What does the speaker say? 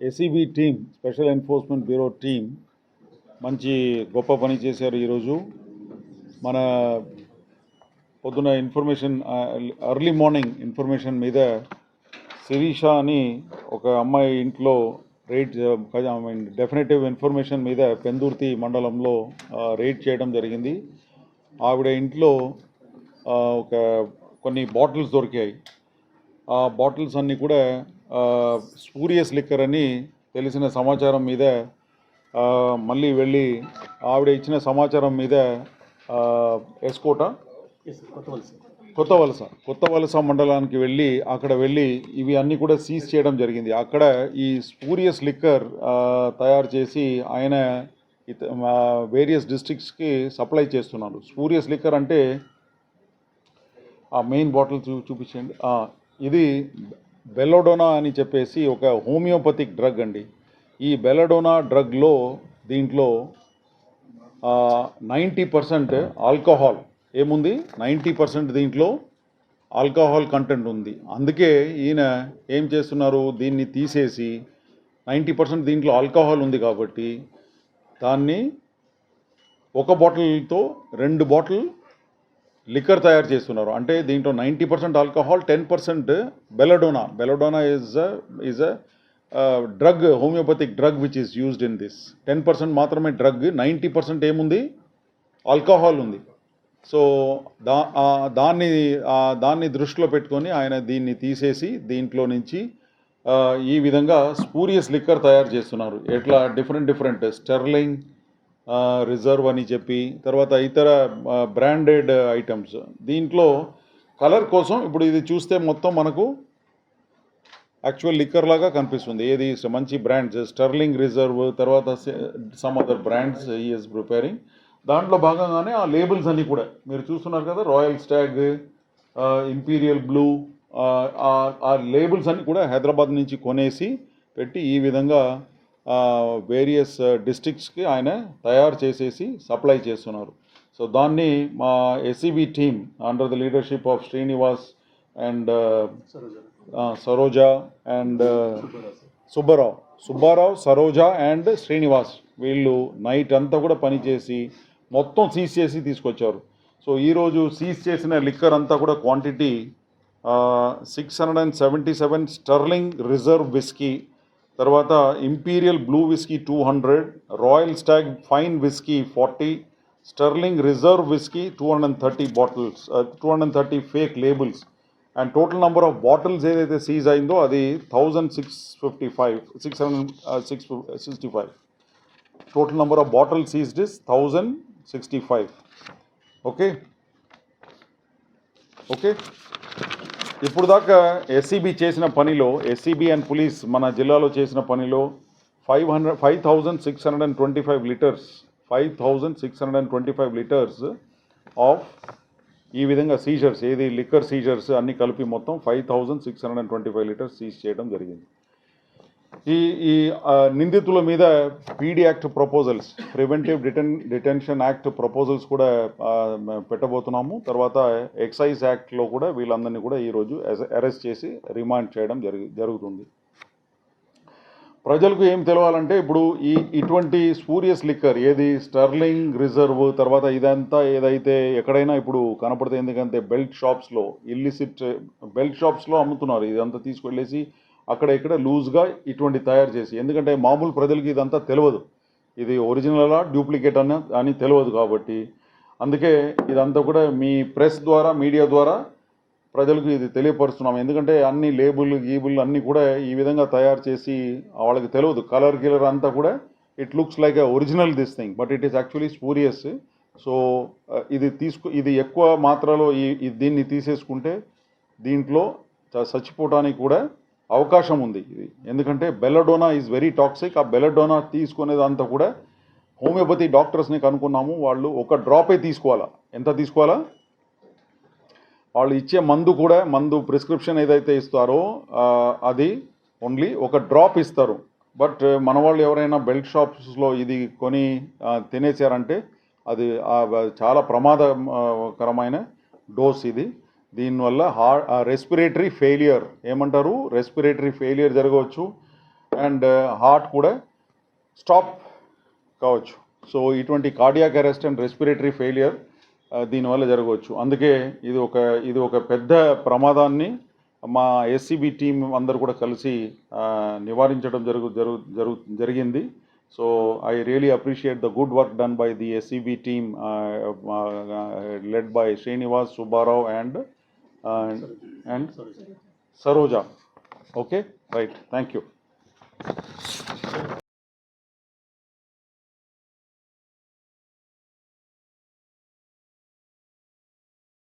ACB team special enforcement bureau team మంచి గొప్ప పని చేశారు ఈరోజు. మన పొద్దున ఇన్ఫర్మేషన్ ఎర్లీ మార్నింగ్ ఇన్ఫర్మేషన్ మీద శిరీష అని ఒక అమ్మాయి ఇంట్లో raid I mean definitive information మీద పెందుర్తి మండలంలో రేట్ చేయడం జరిగింది. ఆవిడ ఇంట్లో ఒక కొన్ని బాటిల్స్ దొరికాయి. ఆ బాటిల్స్ అన్నీ కూడా స్పూరియస్ లిక్కర్ అని తెలిసిన సమాచారం మీద మళ్ళీ వెళ్ళి ఆవిడ ఇచ్చిన సమాచారం మీద ఎస్కోట? కొత్త వలస. కొత్త వలస. మండలానికి వెళ్ళి అక్కడ వెళ్ళి ఇవి అన్నీ కూడా సీజ్ చేయడం జరిగింది. అక్కడ ఈ స్పూరియస్ లిక్కర్ తయారు చేసి ఆయన వేరియస్ డిస్ట్రిక్ట్స్కి సప్లై చేస్తున్నారు. స్పూరియస్ లిక్కర్ అంటే ఆ మెయిన్ బాటిల్ చూ చూపించండి. ఇది బెలోడోనా అని చెప్పేసి ఒక హోమియోపతిక్ డ్రగ్ అండి. ఈ బెలడోనా డ్రగ్లో దీంట్లో నైంటీ పర్సెంట్ ఆల్కహాల్. ఏముంది? నైంటీ పర్సెంట్ దీంట్లో ఆల్కహాల్ కంటెంట్ ఉంది. అందుకే ఈయన ఏం చేస్తున్నారు? దీన్ని తీసేసి నైంటీ పర్సెంట్ దీంట్లో ఆల్కహాల్ ఉంది కాబట్టి దాన్ని ఒక బాటిల్తో రెండు బాటిల్ లిక్కర్ తయారు చేస్తున్నారు. అంటే దీంట్లో ninety percent alcohol ten percent belladonna. Belladonna is is a drug homeopathic drug which is used in this ten percent మాత్రమే డ్రగ్ నైంటీ పర్సెంట్ ఏముంది? ఆల్కహాల్ ఉంది. సో దా దాన్ని దాన్ని దృష్టిలో పెట్టుకొని ఆయన దీన్ని తీసేసి దీంట్లో నుంచి ఈ విధంగా స్పూరియస్ లిక్కర్ తయారు చేస్తున్నారు. ఎట్లా? డిఫరెంట్ డిఫరెంట్ స్టెర్లింగ్ రిజర్వ్ అని చెప్పి తర్వాత ఇతర బ్రాండెడ్ ఐటమ్స్ దీంట్లో కలర్ కోసం ఇప్పుడు ఇది చూస్తే మొత్తం మనకు యాక్చువల్ లిక్కర్ లాగా కనిపిస్తుంది. ఏది మంచి బ్రాండ్స్ స్టర్లింగ్ రిజర్వ్ తర్వాత some other brands is preparing దాంట్లో భాగంగానే ఆ లేబుల్స్ అన్నీ కూడా. మీరు చూస్తున్నారు కదా రాయల్ స్టాగ్ ఇంపీరియల్ బ్లూ ఆ లేబుల్స్ అన్నీ కూడా హైదరాబాద్ నుంచి కొనేసి పెట్టి ఈ విధంగా వేరియస్ డిస్ట్రిక్ట్స్కి ఆయన తయారు చేసేసి సప్లై చేస్తున్నారు. సో దాన్ని మా SEB team under the leadership of Srinivas and Saroja and Subbarao. Subbarao Saroja and Srinivas. వీళ్ళు నైట్ అంతా కూడా పనిచేసి మొత్తం సీజ్ చేసి తీసుకొచ్చారు. సో ఈరోజు సీజ్ చేసిన లిక్కర్ అంతా కూడా quantity six hundred and seventy seven sterling reserve whisky తర్వాత imperial blue whisky two hundred royal stag fine whisky forty sterling reserve whisky two hundred and thirty bottles two hundred and thirty fake labels. And total number of bottles ఏదైతే seize అయిందో అది thousand six fifty five six hundred six sixty five total number of bottle seized is thousand sixty five okay okay ఇప్పుడు దాకా SCB చేసిన పనిలో SCB and police మన జిల్లాలో చేసిన పనిలో five hundred five thousand six hundred and twenty five litres five thousand six hundred and twenty five litres of ఈ విధంగా సీజర్స్ ఏది లిక్కర్ సీజర్స్ అన్ని కలిపి మొత్తం five thousand six hundred and twenty five litres seize చేయడం జరిగింది. ఈ ఈ నిందితుల మీద PD act proposals preventive deten detention act proposals కూడా పెట్టబోతున్నాము. తర్వాత ఎక్సైజ్ యాక్ట్లో కూడా వీళ్ళందరినీ కూడా ఈరోజు అరెస్ట్ చేసి రిమాండ్ చేయడం జరిగి జరుగుతుంది. ప్రజలకు ఏం తెలవాలంటే ఇప్పుడు ఈ ఇటువంటి స్పూరియస్ లిక్కర్ ఏది? స్టర్లింగ్ రిజర్వ్ తర్వాత ఇదంతా ఏదైతే ఎక్కడైనా ఇప్పుడు కనపడితే ఎందుకంటే బెల్ట్ షాప్స్లో ఇల్లిసిట్ బెల్ట్ షాప్స్లో అమ్ముతున్నారు. ఇదంతా తీసుకెళ్ళేసి అక్కడ ఇక్కడ లూజ్గా ఇటువంటి తయారు చేసి ఎందుకంటే మామూలు ప్రజలకి ఇదంతా తెలియదు ఇది ఒరిజినలా డూప్లికేట్ అని అని తెలియదు కాబట్టి. అందుకే ఇదంతా కూడా మీ ప్రెస్ ద్వారా మీడియా ద్వారా ప్రజలకు ఇది తెలియపరుస్తున్నాం. ఎందుకంటే అన్ని లేబుల్ గీబుల్ అన్నీ కూడా ఈ విధంగా తయారు చేసి వాళ్ళకి తెలియదు కలర్ గిలర్ అంతా కూడా it looks like a original this thing but it is actually spurious so ఇది తీసుకు ఇది ఎక్కువ మాత్రలో ఈ దీన్ని తీసేసుకుంటే దీంట్లో చ- చచ్చిపోవడానికి కూడా అవకాశం ఉంది ఇది. ఎందుకంటే బెల్లడోనా ఈజ్ వెరీ టాక్సిక్ ఆ బెల్లడోనా తీసుకునేదంతా కూడా హోమియోపతి డాక్టర్స్ని కనుక్కున్నాము. వాళ్ళు ఒక డ్రాపే తీసుకోవాలా. ఎంత తీసుకోవాలా? వాళ్ళు ఇచ్చే మందు కూడా మందు ప్రిస్క్రిప్షన్ ఏదైతే ఇస్తారో అది ఓన్లీ ఒక డ్రాప్ ఇస్తారు. బట్ మన వాళ్ళు ఎవరైనా బెల్ట్ షాప్స్లో ఇది కొని తినేసారంటే అది చాలా ప్రమాదకరమైన డోస్ ఇది. దీనివల్ల హార్ట్ రెస్పిరేటరీ ఫెయిలియర్ ఏమంటారు? రెస్పిరేటరీ ఫెయిలియర్ జరగవచ్చు. అండ్ హార్ట్ కూడా స్టాప్ కావచ్చు. సో ఇటువంటి cardiac arrest and respiratory failure దీనివల్ల జరగవచ్చు. అందుకే ఇది ఒక ఇది ఒక పెద్ద ప్రమాదాన్ని మా ఎస్సీబీ టీం అందరూ కూడా కలిసి నివారించడం జరుగు జరుగు జరుగు జరిగింది. So I really appreciate the good work done by the SEB team led by Srinivas Subbarao and and Saroja okay right thank you